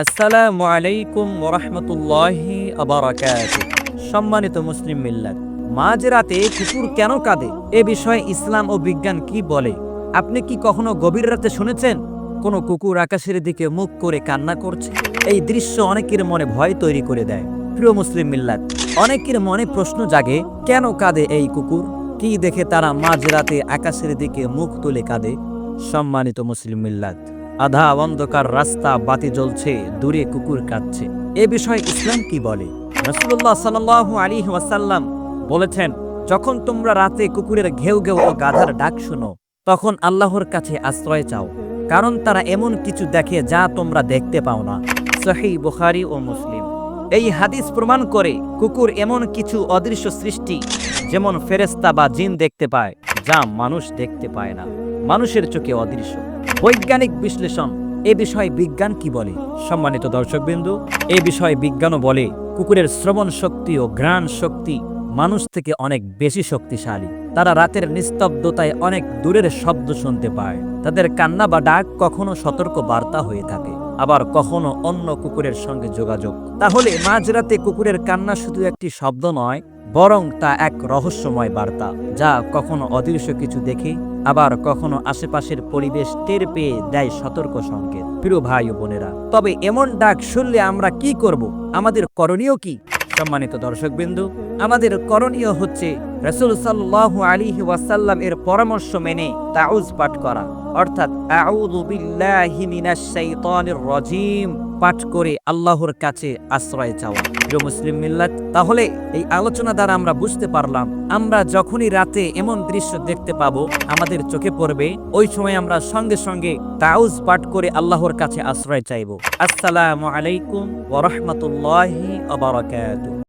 আসসালামু আলাইকুম ওরহমতুল্লাহি আবরাকাত সম্মানিত মুসলিম মিল্লাত মাঝ রাতে কুকুর কেন কাঁদে? এ বিষয়ে ইসলাম ও বিজ্ঞান কি বলে? আপনি কি কখনো গভীর রাতে শুনেছেন? কোনো কুকুর আকাশের দিকে মুখ করে কান্না করছে? এই দৃশ্য অনেকের মনে ভয় তৈরি করে দেয়। প্রিয় মুসলিম মিল্লাত, অনেকের মনে প্রশ্ন জাগে, কেন কাঁদে এই কুকুর? কি দেখে তারা মাঝ রাতে আকাশের দিকে মুখ তুলে কাঁদে? সম্মানিত মুসলিম মিল্লাত আধা অন্ধকার রাস্তা বাতি জ্বলছে, দূরে কুকুর কাঁদছে। এ বিষয়ে ইসলাম কি বলে? রসুল্লাহ সাল্লাল্লাহু আলী ওয়াসাল্লাম বলেছেন, যখন তোমরা রাতে কুকুরের ঘেউ ঘেউ ও গাধার ডাক শুনো, তখন আল্লাহর কাছে আশ্রয় চাও, কারণ তারা এমন কিছু দেখে যা তোমরা দেখতে পাও না। সহি বুখারি ও মুসলিম। এই হাদিস প্রমাণ করে কুকুর এমন কিছু অদৃশ্য সৃষ্টি, যেমন ফেরেস্তা বা জিন দেখতে পায়, যা মানুষ দেখতে পায় না। মানুষের চোখে অদৃশ্য। বৈজ্ঞানিক বিশ্লেষণ, এ বিষয়ে বিজ্ঞান কি বলে? সম্মানিত দর্শকবিন্দু, এ বিষয়ে বিজ্ঞানও বলে, কুকুরের শ্রবণ শক্তি ও ঘ্রাণ শক্তি মানুষ থেকে অনেক বেশি শক্তিশালী। তারা রাতের নিস্তব্ধতায় অনেক দূরের শব্দ শুনতে পায়। তাদের কান্না বা ডাক কখনো সতর্ক বার্তা হয়ে থাকে, আবার কখনো অন্য কুকুরের সঙ্গে যোগাযোগ। তাহলে মাঝরাতে কুকুরের কান্না শুধু একটি শব্দ নয় বরং তা এক রহস্যময় বার্তা, যা কখনো অদৃশ্য কিছু দেখে, আবার কখনো আশেপাশের পরিবেশ টের পেয়ে দেয় সতর্ক সংকেত। প্রিয় ভাই ও বোনেরা, তবে এমন ডাক শুনলে আমরা কি করব? আমাদের করণীয় কি? সম্মানিত দর্শকবিন্দু, আমাদের করণীয় হচ্ছে রসুল সাল্লাহ আলী ওয়াসাল্লাম এর পরামর্শ মেনে তাউজ পাঠ করা। অর্থাৎ পাঠ করে আল্লাহর কাছে আশ্রয় চাওয়া। প্রিয় মুসলিম মিল্লাত, তাহলে এই আলোচনা দ্বারা আমরা বুঝতে পারলাম, আমরা যখনই রাতে এমন দৃশ্য দেখতে পাব, আমাদের চোখে পড়বে, ওই সময় আমরা সঙ্গে সঙ্গে তাউজ পাঠ করে আল্লাহর কাছে আশ্রয় চাইব। আসসালামু আলাইকুম ওয়া রাহমাতুল্লাহি ওয়া বারাকাতুহু।